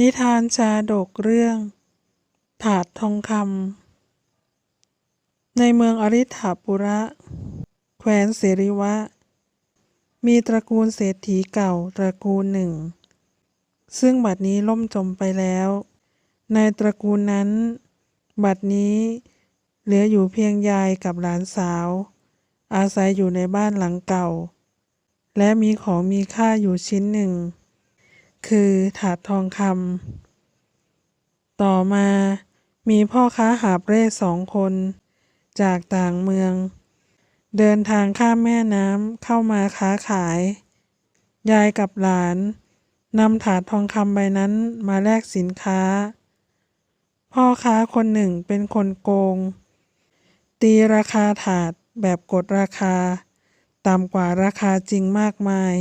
นิทานชาดกเรื่อง ถาดทองคำในเมืองอริ t าปุระ แคว้นเสริวะ มีตระกูลเศรษฐีเก่าตระกูลหนึ่ง ซึ่งบัดนี้ล่มจมไปแล้ว ในตระกูลนั้น บัดนี้ เหลืออยู่เพียงยายกับหลานสาว อาศัยอยู่ในบ้านหลังเก่า และมีของมีค่าอยู่ชิ้นหนึ่ง คือถาดทองคำต่อมามีพ่อค้าหาบเร่สองคน จากต่างเมือง เดินทางข้ามแม่น้ำเข้ามาค้าขาย ยายกับหลานนำถาดทองคำใบนั้นมาแลกสินค้า พ่อค้าคนหนึ่งเป็นคนโกง ตีราคาถาดแบบกดราคา ต่ำกว่าราคาจริงมากมาย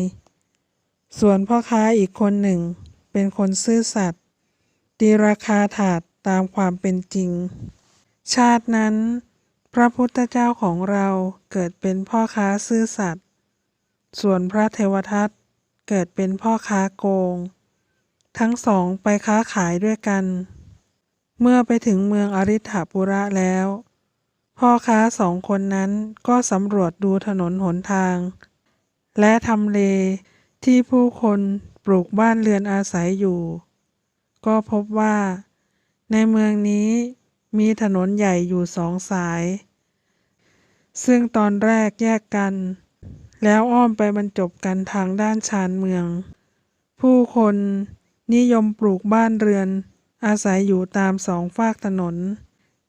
ส่วนพ่อค้าอีกคนหนึ่ง เป็นคนซื่อสัตย์ตีราคาถาดตามความเป็นจริง ชาตินั้น พระพุทธเจ้าของเราเกิดเป็นพ่อค้าซื่อสัตย์ส่วนพระเทวทัตเกิดเป็นพ่อค้าโกง ทั้งสองไปค้าขายด้วยกัน เมื่อไปถึงเมืองอริ t ปุระแล้ว พ่อค้าสองคนนั้นก็สำรวจดูถนนหนทาง และทำเล ที่ผู้คนปลูกบ้านเรือนอาศัยอยู่ ก็พบว่า ในเมืองนี้มีถนนใหญ่อยู่สองสาย ซึ่งตอนแรกแยกกัน แล้วอ้อมไปบรรจบกันทางด้านชานเมือง ผู้คนนิยมปลูกบ้านเรือน อาศัยอยู่ตามสองฝากถนน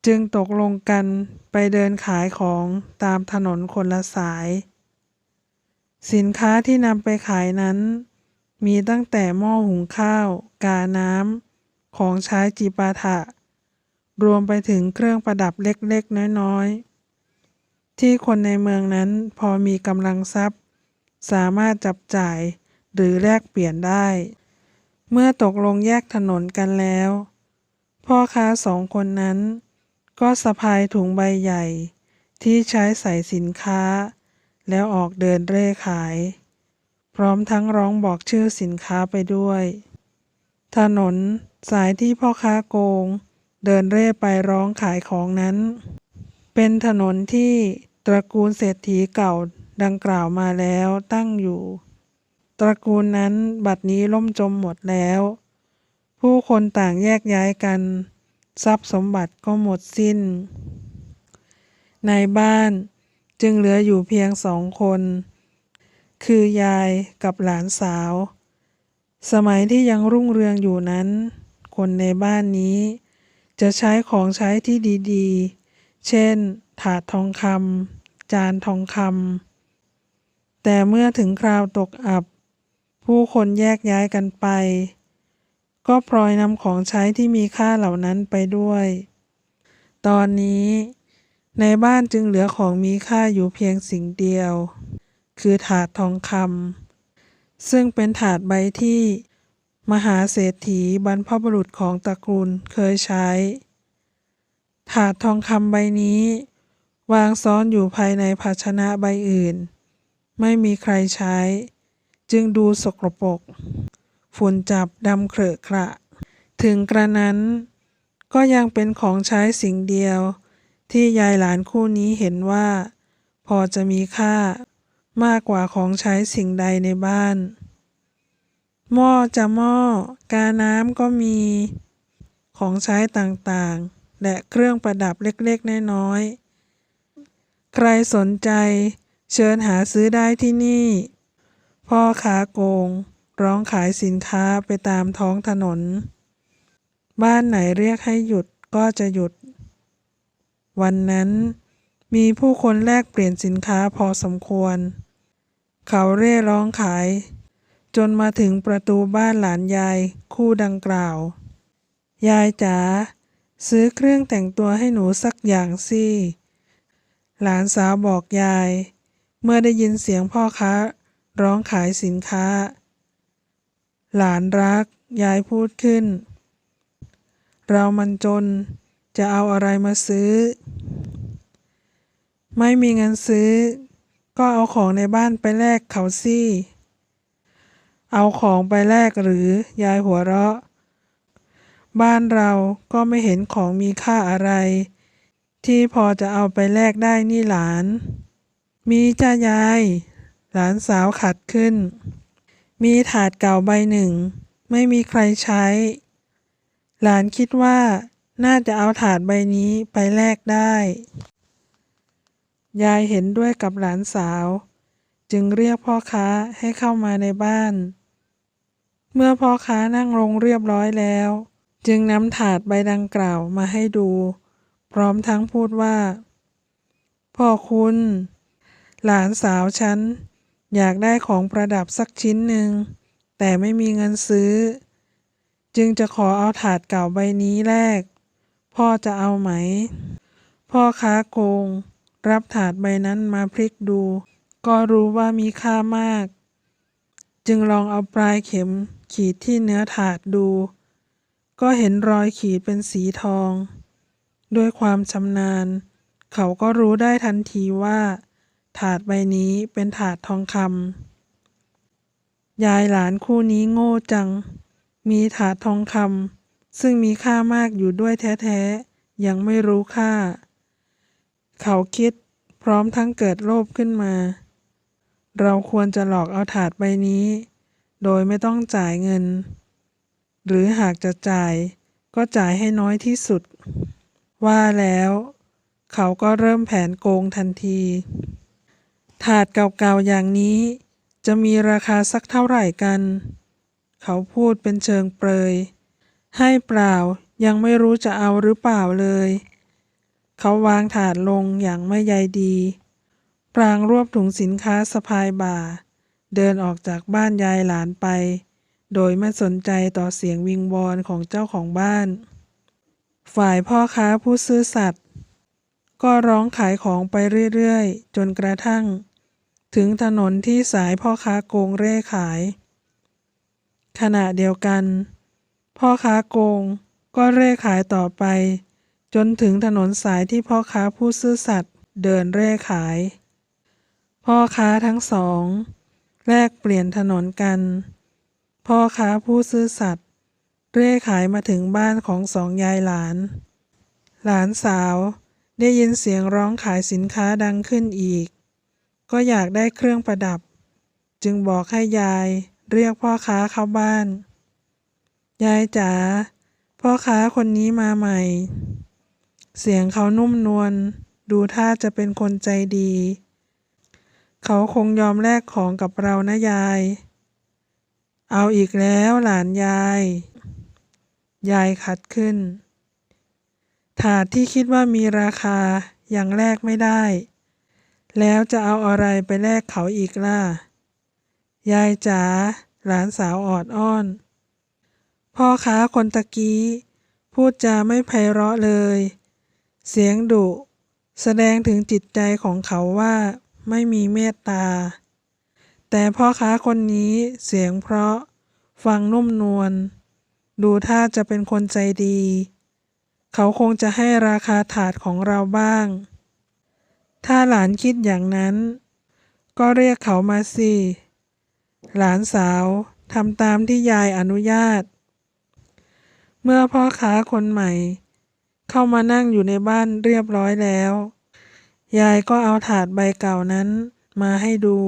จึงตกลงกันไปเดินขายของตามถนนคนละสาย สินค้าที่นำไปขายนั้น มีตั้งแต่หม้อหุงข้าว กาน้ำ ของใช้จิปาถะ รวมไปถึงเครื่องประดับเล็กๆ น้อยๆ ที่คนในเมืองนั้นพอมีกำลังทรัพย์ สามารถจับจ่ายหรือแลกเปลี่ยนได้ เมื่อตกลงแยกถนนกันแล้ว พ่อค้าสองคนนั้น ก็สะพายถุงใบใหญ่ที่ใช้ใส่สินค้า แล้วออกเดินเร่ขาย พร้อมทั้งร้องบอกชื่อสินค้าไปด้วย ถนนสายที่พ่อค้าโกง เดินเร่ไปร้องขายของนั้น เป็นถนนที่ตระกูลเศรษฐีเก่าดังกล่าวมาแล้วตั้งอยู่ ตระกูลนั้นบัดนี้ล่มจมหมดแล้ว ผู้คนต่างแยกย้ายกัน ทรัพย์สมบัติก็หมดสิ้น ในบ้าน จึงเหลืออยู่เพียงสองคน คือยายกับหลานสาว สมัยที่ยังรุ่งเรืองอยู่นั้น คนในบ้านนี้ จะใช้ของใช้ที่ดีๆ เช่น ถาดทองคำจานทองคำแต่เมื่อถึงคราวตกอับ ผู้คนแยกย้ายกันไป ก็พลอยนำของใช้ที่มีค่าเหล่านั้นไปด้วย ตอนนี้ ในบ้านจึงเหลือของมีค่าอยู่เพียงสิ่งเดียว คือถาดทองคำซึ่งเป็นถาดใบที่ มหาเศรษฐีบรรพบุรุษของตระกูลเคยใช้ ถาดทองคำใบนี้ วางซ้อนอยู่ภายในภาชนะใบอื่น ไม่มีใครใช้ จึงดูสกปรกฝุ่นจับดำเครอะคระ ถึงกระนั้น ก็ยังเป็นของใช้สิ่งเดียว ที่ยายหลานคู่นี้เห็นว่า พอจะมีค่ามากกว่าของใช้สิ่งใดในบ้าน หม้อจะหม้อกาน้ำก็มี ของใช้ต่างๆ และเครื่องประดับเล็กๆ น้อยๆ ใครสนใจเชิญหาซื้อได้ที่นี่ พ่อค้าโกง ร้องขายสินค้าไปตามท้องถนน บ้านไหนเรียกให้หยุดก็จะหยุด วันนั้น มีผู้คนแลกเปลี่ยนสินค้าพอสมควร เขาเร่ร้องขาย จนมาถึงประตูบ้านหลานยายคู่ดังกล่าว ยายจ๋าซื้อเครื่องแต่งตัวให้หนูสักอย่างสิหลานสาวบอกยาย เมื่อได้ยินเสียงพ่อค้า ร้องขายสินค้า หลานรัก ยายพูดขึ้น เรามันจน จะเอาอะไรมาซื้อ ไม่มีเงินซื้อ ก็เอาของในบ้านไปแลกเขาสิเอาของไปแลกหรือยายหัวเราะ บ้านเราก็ไม่เห็นของมีค่าอะไร ที่พอจะเอาไปแลกได้นี่หลาน มีจ้ายาย หลานสาวขัดขึ้น มีถาดเก่าใบหนึ่ง ไม่มีใครใช้ หลานคิดว่า น่าจะเอาถาดใบนี้ไปแลกได้ ยายเห็นด้วยกับหลานสาว จึงเรียกพ่อค้าให้เข้ามาในบ้าน เมื่อพ่อค้านั่งลงเรียบร้อยแล้ว จึงนำถาดใบดังกล่าวมาให้ดู พร้อมทั้งพูดว่า พ่อคุณ หลานสาวฉัน อยากได้ของประดับสักชิ้นหนึ่ง แต่ไม่มีเงินซื้อ จึงจะขอเอาถาดเก่าใบนี้แลก พ่อจะเอาไหม พ่อค้าโกง รับถาดใบนั้นมาพลิกดู ก็รู้ว่ามีค่ามาก จึงลองเอาปลายเข็มขีดที่เนื้อถาดดู ก็เห็นรอยขีดเป็นสีทอง ด้วยความชำนาญ เขาก็รู้ได้ทันทีว่า ถาดใบนี้เป็นถาดทองคำยายหลานคู่นี้โง่จัง มีถาดทองคำ ซึ่งมีค่ามากอยู่ด้วยแท้ๆ ยังไม่รู้ค่า เขาคิดพร้อมทั้งเกิดโลภขึ้นมา เราควรจะหลอกเอาถาดใบนี้ โดยไม่ต้องจ่ายเงิน หรือหากจะจ่ายก็จ่ายให้น้อยที่สุด ว่าแล้ว เขาก็เริ่มแผนโกงทันที ถาดเก่าๆอย่างนี้จะมีราคาสักเท่าไหร่กัน เขาพูดเป็นเชิงเปรย ให้เปล่ายังไม่รู้จะเอาหรือเปล่าเลย เขาวางถาดลงอย่างไม่ใยดี ปรางรวบถุงสินค้าสะพายบ่า เดินออกจากบ้านยายหลานไป โดยไม่สนใจต่อเสียงวิงวอนของเจ้าของบ้าน ฝ่ายพ่อค้าผู้ซื่อสัตย์ก็ร้องขายของไปเรื่อยๆ จนกระทั่ง ถึงถนนที่สายพ่อค้าโกงเร่ขาย ขณะเดียวกัน พ่อค้าโกงก็เร่ขายต่อไป จนถึงถนนสายที่พ่อค้าผู้ซื่อสัตย์เดินเร่ขาย พ่อค้าทั้งสอง แลกเปลี่ยนถนนกัน พ่อค้าผู้ซื่อสัตย์เร่ขายมาถึงบ้านของสองยายหลาน หลานสาวได้ยินเสียงร้องขายสินค้าดังขึ้นอีก ก็อยากได้เครื่องประดับ จึงบอกให้ยายเรียกพ่อค้าเข้าบ้าน ยายจ๋าพ่อค้าคนนี้มาใหม่ เสียงเขานุ่มนวลดูท่าจะเป็นคนใจดี เขาคงยอมแลกของกับเรานะยาย เอาอีกแล้วหลานยาย ยายขัดขึ้น ถาดที่คิดว่ามีราคายังแลกไม่ได้ แล้วจะเอาอะไรไปแลกเขาอีกล่ะ ยายจ๋าหลานสาวออดอ้อน พ่อค้าคนตะกี้ พูดจาไม่ไพเราะเลย เสียงดุ แสดงถึงจิตใจของเขาว่าไม่มีเมตตา แต่พ่อค้าคนนี้เสียงเพราะ ฟังนุ่มนวล ดูท่าจะเป็นคนใจดี เขาคงจะให้ราคาถาดของเราบ้าง ถ้าหลานคิดอย่างนั้น ก็เรียกเขามาสิ หลานสาวทำตามที่ยายอนุญาต เมื่อพ่อค้าคนใหม่ เข้ามานั่งอยู่ในบ้านเรียบร้อยแล้ว ยายก็เอาถาดใบเก่านั้นมาให้ดู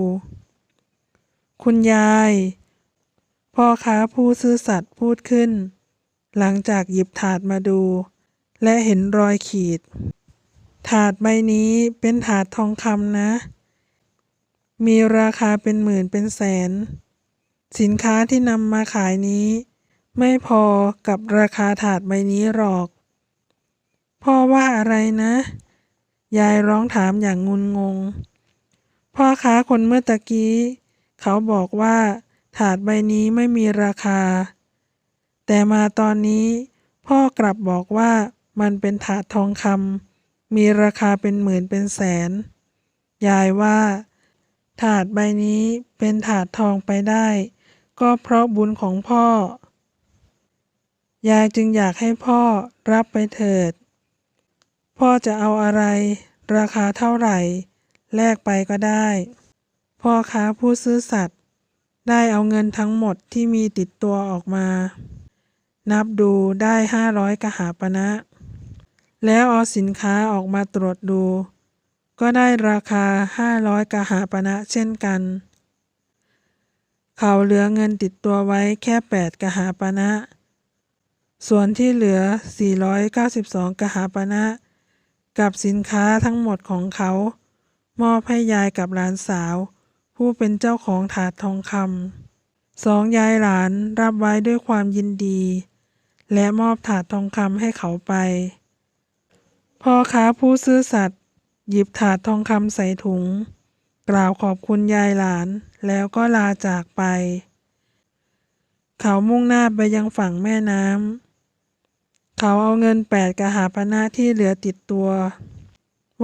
คุณยาย พ่อค้าผู้ซื่อสัตย์พูดขึ้น หลังจากหยิบถาดมาดู และเห็นรอยขีด ถาดใบนี้เป็นถาดทองคำนะ มีราคาเป็นหมื่นเป็นแสน สินค้าที่นำมาขายนี้ ไม่พอกับราคาถาดใบนี้หรอก พ่อว่าอะไรนะ ยายร้องถามอย่างงุนงง พ่อค้าคนเมื่อตะกี้ เขาบอกว่า ถาดใบนี้ไม่มีราคา แต่มาตอนนี้ พ่อกลับบอกว่ามันเป็นถาดทองคำมีราคาเป็นหมื่นเป็นแสน ยายว่า ถาดใบนี้เป็นถาดทองไปได้ ก็เพราะบุญของพ่อ ยายจึงอยากให้พ่อรับไปเถิด พ่อจะเอาอะไร ราคาเท่าไหร่ แลกไปก็ได้ พ่อค้าผู้ซื้อสัตย์ได้เอาเงินทั้งหมดที่มีติดตัวออกมา นับดูได้ห้าร้อยกหาปณะแล้วเอาสินค้าออกมาตรวจดู ก็ได้ราคาห้าร้อยกหาปณะเช่นกัน เขาเหลือเงินติดตัวไว้แค่แปดกหาปณะ ส่วนที่เหลือ 492 กหาปณะกับสินค้าทั้งหมดของเขา มอบให้ยายกับหลานสาว ผู้เป็นเจ้าของถาดทองคำสองยายหลานรับไว้ด้วยความยินดี และมอบถาดทองคำให้เขาไป พ่อค้าผู้ซื่อสัตย์หยิบถาดทองคำใส่ถุง กล่าวขอบคุณยายหลาน แล้วก็ลาจากไป เขามุ่งหน้าไปยังฝั่งแม่น้ำ เขาเอาเงินแปดกหาปณะที่เหลือติดตัว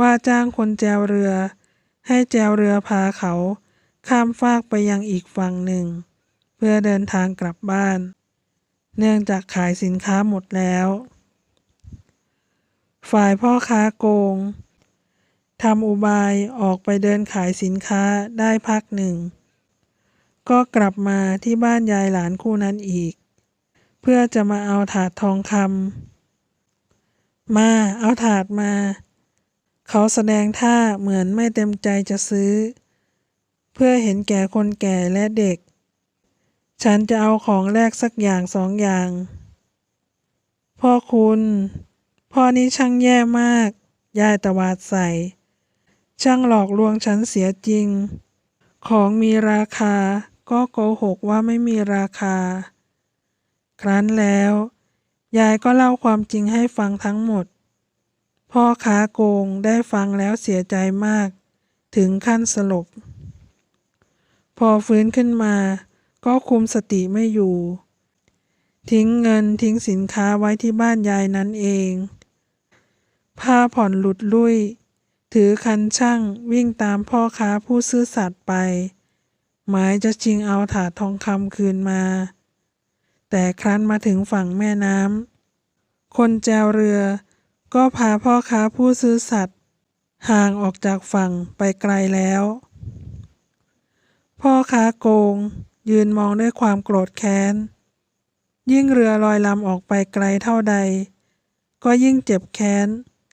ว่าจ้างคนแจวเรือ ให้แจวเรือพาเขาข้ามฟากไปยังอีกฝั่งหนึ่ง เพื่อเดินทางกลับบ้าน เนื่องจากขายสินค้าหมดแล้ว ฝ่ายพ่อค้าโกงทำอุบายออกไปเดินขายสินค้าได้พักหนึ่ง ก็กลับมาที่บ้านยายหลานคู่นั้นอีก เพื่อจะมาเอาถาดทองคำมาเอาถาดมา เขาแสดงท่าเหมือนไม่เต็มใจจะซื้อ เพื่อเห็นแก่คนแก่และเด็ก ฉันจะเอาของแลกสักอย่างสองอย่าง พ่อคุณ พ่อนี้ช่างแย่มาก ยายตวาดใส่ ช่างหลอกลวงฉันเสียจริง ของมีราคาก็โกหกว่าไม่มีราคา ครั้นแล้ว ยายก็เล่าความจริงให้ฟังทั้งหมด พ่อค้าโกงได้ฟังแล้วเสียใจมาก ถึงขั้นสลบ พอฟื้นขึ้นมา ก็คุมสติไม่อยู่ ทิ้งเงินทิ้งสินค้าไว้ที่บ้านยายนั้นเอง ผ้าผ่อนหลุดลุ่ย ถือคันช่างวิ่งตามพ่อค้าผู้ซื่อสัตย์ไป หมายจะชิงเอาถาดทองคำคืนมา แต่ครั้นมาถึงฝั่งแม่น้ำคนแจวเรือ ก็พาพ่อค้าผู้ซื้อสัตว์ ห่างออกจากฝั่งไปไกลแล้ว พ่อค้าโกงยืนมองด้วยความโกรธแค้น ยิ่งเรือลอยลำออกไปไกลเท่าใด ก็ยิ่งเจ็บแค้น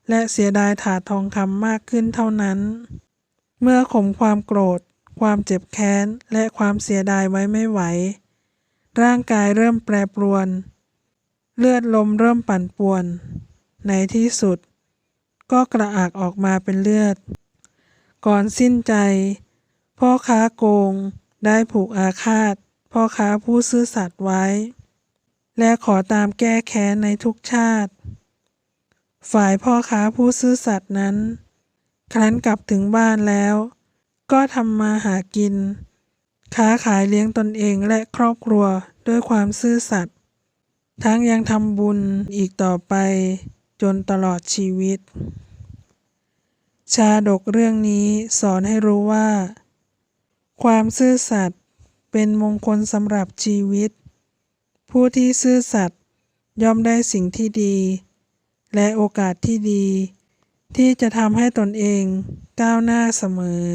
และเสียดายถาดทองคำมากขึ้นเท่านั้น เมื่อข่มความโกรธ ความเจ็บแค้น และความเสียดายไว้ไม่ไหว ร่างกายเริ่มแปรปรวน เลือดลมเริ่มปั่นป่วน ในที่สุด ก็กระอักออกมาเป็นเลือด ก่อนสิ้นใจ พ่อค้าโกงได้ผูกอาฆาต พ่อค้าผู้ซื่อสัตย์ไว้ และขอตามแก้แค้นในทุกชาติ ฝ่ายพ่อค้าผู้ซื่อสัตย์นั้น ครั้นกลับถึงบ้านแล้ว ก็ทำมาหากิน ค้าขายเลี้ยงตนเองและครอบครัวด้วยความซื่อสัตย์ทั้งยังทำบุญอีกต่อไปจนตลอดชีวิต ชาดกเรื่องนี้สอนให้รู้ว่า ความซื่อสัตย์เป็นมงคลสำหรับชีวิต ผู้ที่ซื่อสัตย์ย่อมได้สิ่งที่ดี และโอกาสที่ดี ที่จะทำให้ตนเองก้าวหน้าเสมอ